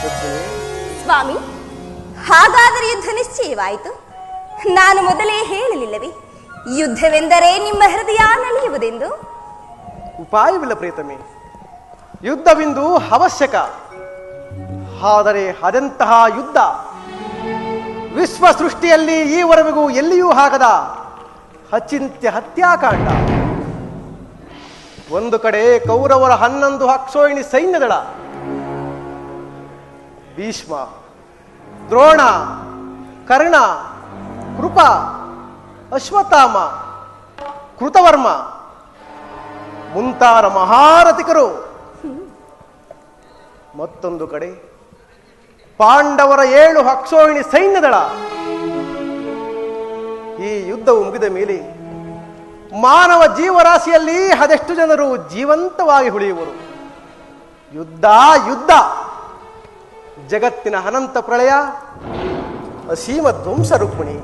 ಸ್ವಾಮಿ, ಹಾಗಾದರೆ ಯುದ್ಧ ನಿಶ್ಚಯವಾಯಿತು. ನಾನು ಮೊದಲೇ ಹೇಳಲಿಲ್ಲವೇ, ಯುದ್ಧವೆಂದರೆ ನಿಮ್ಮ ಹೃದಯ ನಲಿಯುವುದೆಂದು? ಉಪಾಯವಿಲ್ಲ ಪ್ರೀತಮೆ, ಯುದ್ಧವೆಂದು ಅವಶ್ಯಕ. ಆದರೆ ಅದೆಂತಹ ಯುದ್ಧ ವಿಶ್ವ ಸೃಷ್ಟಿಯಲ್ಲಿ ಈವರೆಗೂ ಎಲ್ಲಿಯೂ ಆಗದ. ಅಚಿಂತ್ಯ ಹತ್ಯಾಕಾಂಡ. ಒಂದು ಕಡೆ ಕೌರವರ ಹನ್ನೊಂದು ಅಕ್ಷೋಹಿಣಿ ಸೈನ್ಯದಳ ಭೀಷ್ಮ, ದ್ರೋಣ, ಕರ್ಣ, ಕೃಪ, ಅಶ್ವತ್ಥಾಮ, ಕೃತವರ್ಮ ಮುಂತಾರ ಮಹಾರಥಿಕರು. ಮತ್ತೊಂದು ಕಡೆ, ಪಾಂಡವರ ಏಳು ಹಕ್ಷೋಹಿಣಿ ಸೈನ್ಯದಳ. ಈ ಯುದ್ಧವು ಮುಗಿದ ಮೇಲೆ ಮಾನವ ಜೀವರಾಶಿಯಲ್ಲಿ ಅದೆಷ್ಟು ಜನರು ಜೀವಂತವಾಗಿ ಉಳಿಯುವರು. ಯುದ್ಧ ಯುದ್ಧ. ಜಗತ್ತಿನ ಅನಂತ ಪ್ರಳಯ ಅಸೀಮ ಧ್ವಂಸ ರುಕ್ಮಿಣಿ.